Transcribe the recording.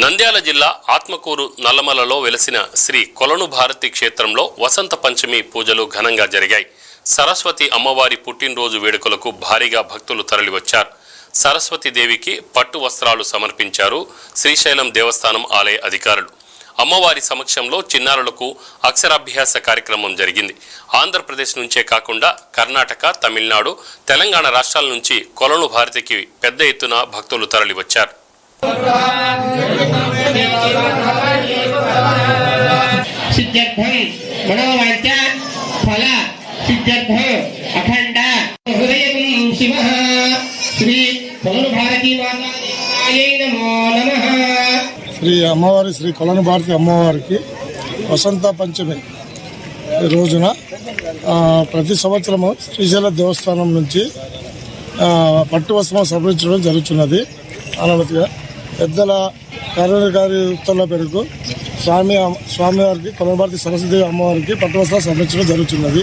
నంద్యాల జిల్లా ఆత్మకూరు నల్లమలలో వెలసిన శ్రీ కొలను భారతి క్షేత్రంలో వసంత పంచమి పూజలు ఘనంగా జరిగాయి. సరస్వతి అమ్మవారి పుట్టినరోజు వేడుకలకు భారీగా భక్తులు తరలివచ్చారు. సరస్వతి దేవికి పట్టు వస్త్రాలు సమర్పించారు శ్రీశైలం దేవస్థానం ఆలయ అధికారులు. అమ్మవారి సమక్షంలో చిన్నారులకు అక్షరాభ్యాస కార్యక్రమం జరిగింది. ఆంధ్రప్రదేశ్ నుంచే కాకుండా కర్ణాటక తమిళనాడు తెలంగాణ రాష్ట్రాల నుంచి కొలను భారతికి పెద్ద ఎత్తున భక్తులు తరలివచ్చారు. శ్రీ అమ్మవారి శ్రీ కొలన భారతి అమ్మవారికి వసంత పంచమి రోజున ప్రతి సంవత్సరము శ్రీశైల దేవస్థానం నుంచి పట్టు వస్త్రం సమర్పించడం జరుగుతున్నది. అనవతిగా పెద్దల కార్యకారి ఉత్తర్వుల మేరకు స్వామి స్వామివారికి కొనభారతి సరస్వతి అమ్మవారికి పట్టువస్త్రాలు సమర్పించడం జరుగుతున్నది.